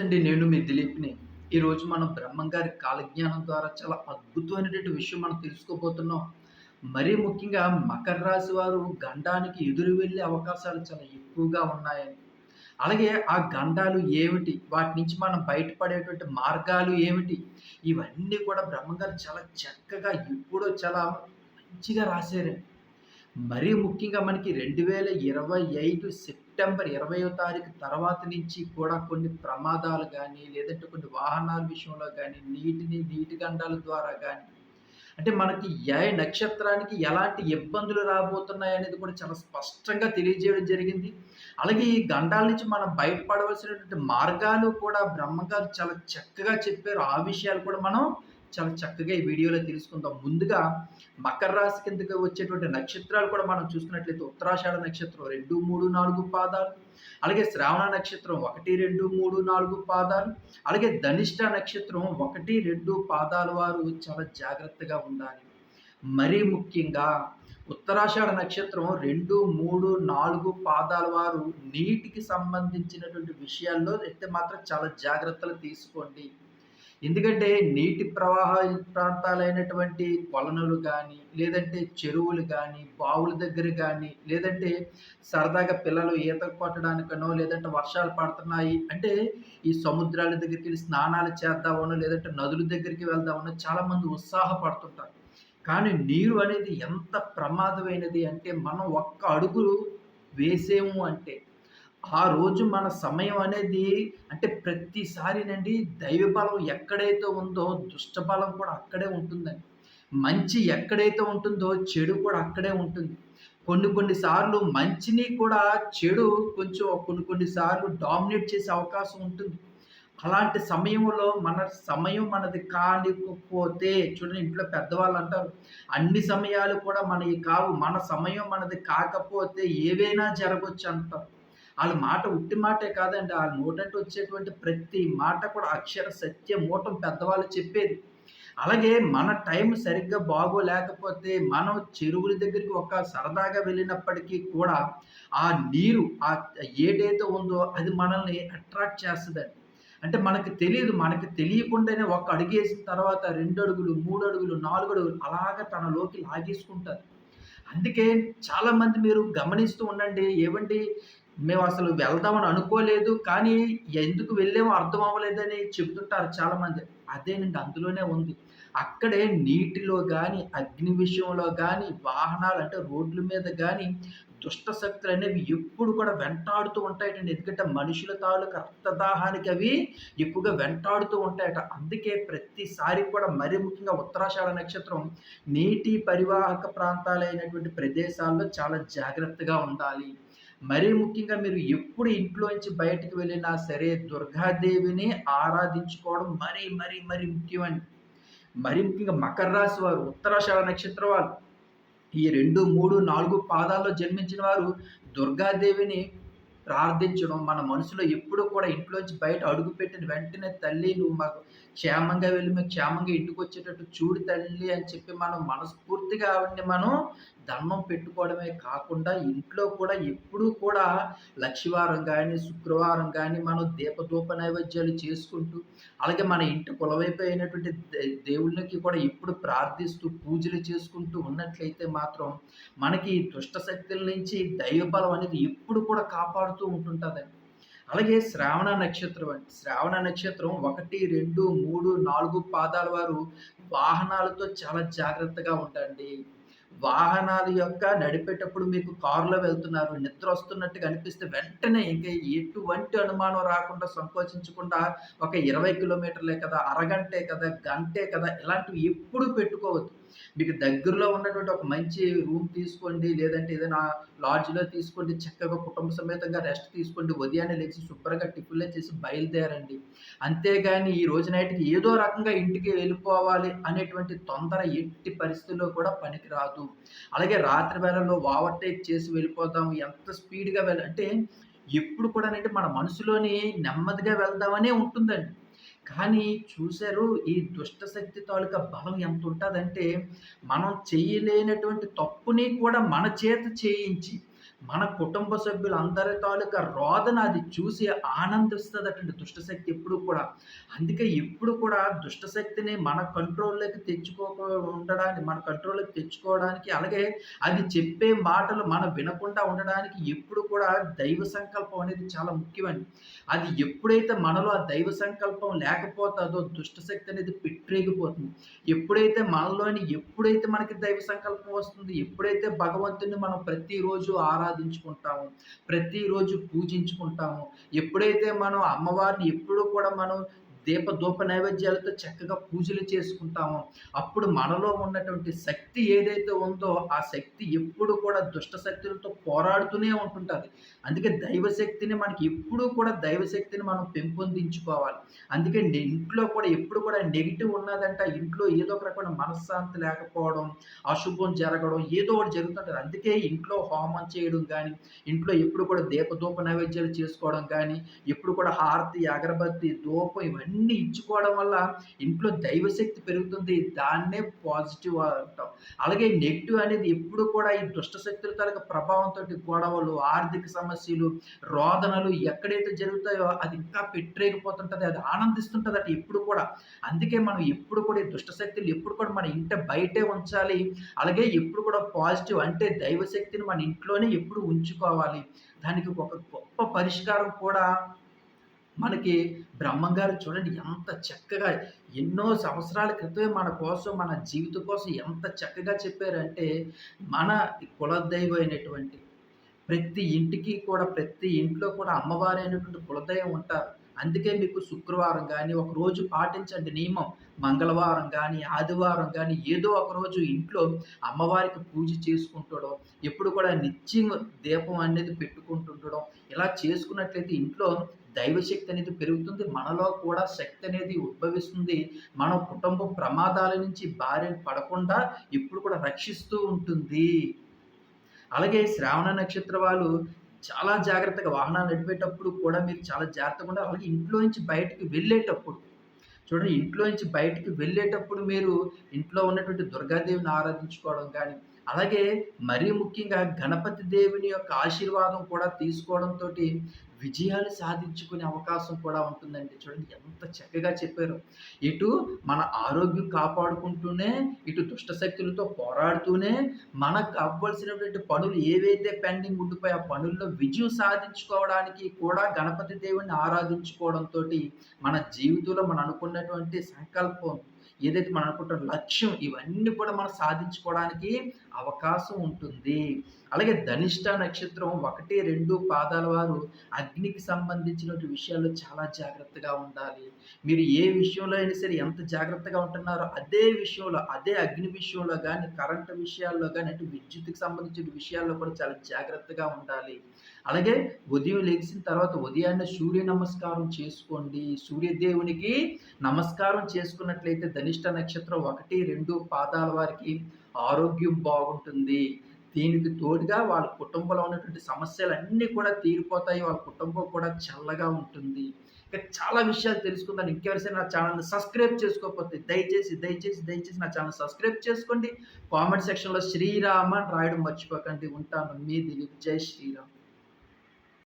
అండి నేను మీ దిలీప్ని. ఈరోజు మనం బ్రహ్మంగారి కాలజ్ఞానం ద్వారా చాలా అద్భుతమైనటువంటి విషయం మనం తెలుసుకోబోతున్నాం. మరీ ముఖ్యంగా మకర రాశి వారు గండానికి ఎదురు వెళ్ళే అవకాశాలు చాలా ఎక్కువగా ఉన్నాయని అలాగే ఆ గండాలు ఏమిటి? వాటి నుంచి మనం బయటపడేటువంటి మార్గాలు ఏమిటి? ఇవన్నీ కూడా బ్రహ్మంగారు చాలా చక్కగా ఎప్పుడో చాలా మంచిగా రాశారండి. మరీ ముఖ్యంగా మనకి రెండు వేల ఇరవై ఐదు సెప్టెంబర్ సెప్టెంబర్ ఇరవయో తారీఖు తర్వాత నుంచి కూడా కొన్ని ప్రమాదాలు కానీ లేదంటే కొన్ని వాహనాల విషయంలో కానీ నీటిని నీటి గండాల ద్వారా కానీ అంటే మనకి ఏ నక్షత్రానికి ఎలాంటి ఇబ్బందులు రాబోతున్నాయి అనేది కూడా చాలా స్పష్టంగా తెలియజేయడం జరిగింది. అలాగే ఈ గండాల నుంచి మనం బయటపడవలసినటువంటి మార్గాలు కూడా బ్రహ్మగారు చాలా చక్కగా చెప్పారు. ఆ విషయాలు కూడా మనం చాలా చక్కగా ఈ వీడియోలో తెలుసుకుందాం. ముందుగా మకర రాశి కిందకి వచ్చేటువంటి నక్షత్రాలు కూడా మనం చూసుకున్నట్లయితే ఉత్తరాషాఢ నక్షత్రం రెండు మూడు నాలుగు పాదాలు. అలాగే శ్రావణ నక్షత్రం ఒకటి రెండు మూడు నాలుగు పాదాలు. అలాగే ధనిష్ట నక్షత్రం ఒకటి రెండు పాదాల వారు చాలా జాగ్రత్తగా ఉండాలి. మరీ ముఖ్యంగా ఉత్తరాషాఢ నక్షత్రం రెండు మూడు నాలుగు పాదాల వారు నీటికి సంబంధించినటువంటి విషయాల్లో అయితే మాత్రం చాలా జాగ్రత్తలు తీసుకోండి. ఎందుకంటే నీటి ప్రవాహ ప్రాంతాలైనటువంటి కొలనులు కానీ లేదంటే చెరువులు కానీ బావుల దగ్గర కానీ లేదంటే సరదాగా పిల్లలు ఈత కొట్టడానికనో లేదంటే వర్షాలు పడుతున్నాయి అంటే ఈ సముద్రాల దగ్గరికి వెళ్ళి స్నానాలు చేద్దామనో లేదంటే నదుల దగ్గరికి వెళ్దామనో చాలామంది ఉత్సాహపడుతుంటారు. కానీ నీరు అనేది ఎంత ప్రమాదమైనది అంటే మనం ఒక్క అడుగులు వేసేము అంటే ఆ రోజు మన సమయం అనేది అంటే ప్రతిసారినండి దైవబలం ఎక్కడైతే ఉందో దుష్ట బలం కూడా అక్కడే ఉంటుందండి. మంచి ఎక్కడైతే ఉంటుందో చెడు కూడా అక్కడే ఉంటుంది. కొన్ని కొన్ని సార్లు మంచిని కూడా చెడు కొంచెం కొన్ని కొన్ని సార్లు డామినేట్ చేసే అవకాశం ఉంటుంది. అలాంటి సమయంలో మన సమయం మనది కానికపోతే చూడండి ఇంట్లో పెద్దవాళ్ళు అంటారు అన్ని సమయాలు కూడా మనవి కావు మన సమయం మనది కాకపోతే ఏవైనా జరగవచ్చు అంటారు వాళ్ళ మాట ఉట్టి మాటే కాదండి వాళ్ళ నోటంటే వచ్చేటువంటి ప్రతి మాట కూడా అక్షర సత్య మూటం పెద్దవాళ్ళు చెప్పేది. అలాగే మన టైం సరిగ్గా బాగోలేకపోతే మనం చెరువుల దగ్గరికి ఒక సరదాగా వెళ్ళినప్పటికీ కూడా ఆ నీరు ఆ ఏదైతే ఉందో అది మనల్ని అట్రాక్ట్ చేస్తుందండి. అంటే మనకి తెలియదు మనకి తెలియకుండానే ఒక అడుగు వేసిన తర్వాత రెండు అడుగులు మూడు అడుగులు నాలుగు అడుగులు అలాగ తనలోకి లాగేసుకుంటారు. అందుకే చాలామంది మీరు గమనిస్తూ ఉండండి ఏమండి మేము అసలు వెళ్దామని అనుకోలేదు కానీ ఎందుకు వెళ్ళామో అర్థం అవ్వలేదని చెబుతుంటారు చాలామంది. అదేనండి అందులోనే ఉంది. అక్కడే నీటిలో కానీ అగ్ని విషయంలో కానీ వాహనాలు అంటే రోడ్ల మీద కానీ దుష్ట శక్తులు అనేవి ఎప్పుడు కూడా వెంటాడుతూ ఉంటాయటండి. ఎందుకంటే మనుషుల తాలూకు రక్తదాహానికి అవి ఎక్కువగా వెంటాడుతూ ఉంటాయట. అందుకే ప్రతిసారి కూడా మరీ ముఖ్యంగా ఉత్తరాషాఢ నక్షత్రం నీటి పరివాహక ప్రాంతాలైనటువంటి ప్రదేశాల్లో చాలా జాగ్రత్తగా ఉండాలి. మరీ ముఖ్యంగా మీరు ఎప్పుడు ఇంట్లోంచి బయటకు వెళ్ళినా సరే దుర్గాదేవిని ఆరాధించుకోవడం మరీ మరీ మరీ ముఖ్యమండి. మరీ ముఖ్యంగా మకర రాశి వారు ఉత్తరాషాఢ నక్షత్రం వారు ఈ రెండు మూడు నాలుగు పాదాల్లో జన్మించిన వారు దుర్గాదేవిని ప్రార్థించడం మన మనసులో ఎప్పుడూ కూడా ఇంట్లోంచి బయట అడుగు పెట్టిన వెంటనే తల్లి నువ్వు మాకు క్షేమంగా వెళ్ళి మేము క్షేమంగా ఇంటికి వచ్చేటట్టు చూడు తల్లి అని చెప్పి మనం మనస్ఫూర్తిగా ఆవిడని మనం దండం పెట్టుకోవడమే కాకుండా ఇంట్లో కూడా ఎప్పుడూ కూడా లక్షివారం కానీ శుక్రవారం కానీ మనం దీపధూప నైవేద్యాలు చేసుకుంటూ అలాగే మన ఇంటి కులవైపోయినటువంటి దేవుళ్ళకి కూడా ఎప్పుడు ప్రార్థిస్తూ పూజలు చేసుకుంటూ ఉన్నట్లయితే మాత్రం మనకి దుష్ట శక్తుల నుంచి దైవబలం అనేది ఎప్పుడు కూడా కాపాడుతూ ఉంటుంటుందండి. అలాగే శ్రావణ నక్షత్రం అండి. శ్రావణ నక్షత్రం ఒకటి రెండు మూడు నాలుగు పాదాల వారు వాహనాలతో చాలా జాగ్రత్తగా ఉండండి. వాహనాల యొక్క నడిపేటప్పుడు మీకు కారులో వెళ్తున్నారు నిద్ర వస్తున్నట్టుగా అనిపిస్తే వెంటనే ఇంకా ఎటువంటి అనుమానం రాకుండా సంకోచించకుండా ఒక ఇరవై కిలోమీటర్లే కదా అరగంటే కదా గంటే కదా ఇలాంటివి ఎప్పుడు పెట్టుకోవద్దు. మీకు దగ్గరలో ఉన్నటువంటి ఒక మంచి రూమ్ తీసుకోండి లేదంటే ఏదైనా లాడ్జ్లో తీసుకోండి చక్కగా కుటుంబ సమేతంగా రెస్ట్ తీసుకోండి ఉదయాన్నే లేచి శుభ్రంగా టిఫిన్లో చేసి బయలుదేరండి. అంతేగాని ఈ రోజు నైట్కి ఏదో రకంగా ఇంటికి వెళ్ళిపోవాలి అనేటువంటి తొందర ఎట్టి పరిస్థితుల్లో కూడా పనికిరాదు అలాగే రాత్రి వేళల్లో ఓవర్టేక్ చేసి వెళ్ళిపోతాం ఎంత స్పీడ్గా వెళ్ళ అంటే ఎప్పుడు కూడా అంటే మన మనసులోని నెమ్మదిగా వెళ్దామనే ఉంటుందండి. కానీ చూశారు ఈ దుష్ట శక్తి తాలూకా బలం ఎంత ఉంటుందంటే మనం చేయలేనటువంటి తప్పుని కూడా మన చేత చేయించి మన కుటుంబ సభ్యులందరి తాలూకా రోదన అది చూసి ఆనందిస్తదటండి దుష్టశక్తి ఎప్పుడు కూడా. అందుకే ఎప్పుడు కూడా దుష్టశక్తిని మన కంట్రోల్‌లోకి తెచ్చుకోక ఉండడానికి మన కంట్రోల్‌లోకి తెచ్చుకోవడానికి అలాగే అది చెప్పే మాటలు మనం వినకుండా ఉండడానికి ఎప్పుడు కూడా దైవ సంకల్పం అనేది చాలా ముఖ్యమండి. అది ఎప్పుడైతే మనలో ఆ దైవ సంకల్పం లేకపోతుందో దుష్టశక్తి అనేది పెట్టేగిపోతుంది ఎప్పుడైతే మనలోని ఎప్పుడైతే మనకి దైవ సంకల్పం వస్తుంది, ఎప్పుడైతే భగవంతుడిని మనం ప్రతిరోజు ఆరాధించుకుంటాము, ప్రతిరోజు పూజించుకుంటాము, ఎప్పుడైతే మనం అమ్మవారిని ఎప్పుడూ కూడా మనం దీపధూప నైవేద్యాలతో చక్కగా పూజలు చేసుకుంటామో. అప్పుడు మనలో ఉన్నటువంటి శక్తి ఏదైతే ఉందో ఆ శక్తి ఎప్పుడు కూడా దుష్ట శక్తులతో పోరాడుతూనే ఉంటుంటుంది. అందుకే దైవశక్తిని మనకి ఎప్పుడూ కూడా దైవశక్తిని మనం పెంపొందించుకోవాలి. అందుకే ఇంట్లో కూడా ఎప్పుడు కూడా నెగిటివ్ ఉన్నదంట ఇంట్లో ఏదో ఒక రకమైన మనశ్శాంతి లేకపోవడం అశుభం జరగడం ఏదో ఒకటి జరుగుతుంటుంది. అందుకే ఇంట్లో హోమం చేయడం కానీ ఇంట్లో ఎప్పుడు కూడా దీపధూప నైవేద్యాలు చేసుకోవడం కానీ ఎప్పుడు కూడా హారతి అగరబత్తి ధూపం ఇవన్నీ అన్ని ఇచ్చుకోవడం వల్ల ఇంట్లో దైవశక్తి పెరుగుతుంది. దాన్నే పాజిటివ్ అంటాం. అలాగే నెగిటివ్ అనేది ఎప్పుడు కూడా ఈ దుష్ట శక్తుల తరగ ప్రభావంతో గొడవలు ఆర్థిక సమస్యలు రోదనలు ఎక్కడైతే జరుగుతాయో అది ఇంకా పెట్టరేగిపోతుంటుంది అది ఆనందిస్తుంటుంది అట ఎప్పుడు కూడా. అందుకే మనం ఎప్పుడు కూడా ఈ దుష్ట శక్తులు ఎప్పుడు కూడా మన ఇంట బయటే ఉంచాలి. అలాగే ఎప్పుడు కూడా పాజిటివ్ అంటే దైవశక్తిని మన ఇంట్లోనే ఎప్పుడు ఉంచుకోవాలి. దానికి ఒక గొప్ప పరిష్కారం కూడా మనకి బ్రహ్మంగారు చూడండి ఎంత చక్కగా ఎన్నో సంవత్సరాల క్రితమే మన కోసం మన జీవితం కోసం ఎంత చక్కగా చెప్పారంటే మన కులదైవం అయినటువంటి ప్రతి ఇంటికి కూడా ప్రతి ఇంట్లో కూడా అమ్మవారి అయినటువంటి కులదైవం ఉంటారు. అందుకే మీకు శుక్రవారం కానీ ఒక రోజు పాటించండి నియమం. మంగళవారం కానీ ఆదివారం కానీ ఏదో ఒక రోజు ఇంట్లో అమ్మవారికి పూజ చేసుకుంటడం ఎప్పుడు కూడా నిత్యం దీపం అనేది పెట్టుకుంటుండడం ఇలా చేసుకున్నట్లయితే ఇంట్లో దైవశక్తి అనేది పెరుగుతుంది. మనలో కూడా శక్తి అనేది ఉద్భవిస్తుంది. మన కుటుంబం ప్రమాదాల నుంచి భార్య పడకుండా ఇప్పుడు కూడా రక్షిస్తూ ఉంటుంది. అలాగే శ్రావణ నక్షత్ర వాళ్ళు చాలా జాగ్రత్తగా వాహనాలు నడిపేటప్పుడు కూడా మీరు చాలా జాగ్రత్తగా ఉండాలి. అలాగే ఇంట్లో నుంచి బయటకు వెళ్ళేటప్పుడు చూడండి ఇంట్లో నుంచి బయటికి వెళ్ళేటప్పుడు మీరు ఇంట్లో ఉన్నటువంటి దుర్గాదేవిని ఆరాధించుకోవడం కానీ అలాగే మరీ ముఖ్యంగా గణపతి దేవుని యొక్క ఆశీర్వాదం కూడా తీసుకోవడంతో విజయాలు సాధించుకునే అవకాశం కూడా ఉంటుందండి. చూడండి ఎంత చక్కగా చెప్పారు. ఇటు మన ఆరోగ్యం కాపాడుకుంటూనే ఇటు దుష్ట శక్తులతో పోరాడుతూనే మనకు అవ్వాల్సినటువంటి పనులు ఏవైతే పెండింగ్ ఉండిపోయి ఆ పనుల్లో విజయం సాధించుకోవడానికి కూడా గణపతి దేవుణ్ణి ఆరాధించుకోవడంతో మన జీవితంలో మనం అనుకున్నటువంటి సంకల్పం ఏదైతే మనం అనుకుంటున్న లక్ష్యం ఇవన్నీ కూడా మనం సాధించుకోవడానికి అవకాశం ఉంటుంది. అలాగే ధనిష్ట నక్షత్రం ఒకటి రెండు పాదాల వారు అగ్నికి సంబంధించినటువంటి విషయాల్లో చాలా జాగ్రత్తగా ఉండాలి. మీరు ఏ విషయంలో అయినా సరే ఎంత జాగ్రత్తగా ఉంటున్నారో అదే విషయంలో అదే అగ్ని విషయంలో కానీ కరెంటు విషయాల్లో కానీ అంటే విద్యుత్కి సంబంధించిన విషయాల్లో కూడా చాలా జాగ్రత్తగా ఉండాలి. అలాగే ఉదయం లేచిన తర్వాత ఉదయాన్నే సూర్య నమస్కారం చేసుకోండి. సూర్యదేవునికి నమస్కారం చేసుకున్నట్లయితే ధనిష్ట నక్షత్రం ఒకటి రెండు పాదాల వారికి ఆరోగ్యం బాగుంటుంది. దీనికి తోడుగా వాళ్ళ కుటుంబంలో ఉన్నటువంటి సమస్యలన్నీ కూడా తీరిపోతాయి. వాళ్ళ కుటుంబం కూడా చల్లగా ఉంటుంది. ఇంకా చాలా విషయాలు తెలుసుకుందాం. ఇంకెవరిసైనా నా ఛానల్ని సబ్స్క్రైబ్ చేసుకోకపోతే దయచేసి దయచేసి దయచేసి నా ఛానల్ సబ్స్క్రైబ్ చేసుకోండి. కామెంట్ సెక్షన్లో శ్రీరామ రాయడం మర్చిపోకండి. ఉంటాను. మీ దిలీప్. జై శ్రీరామ్.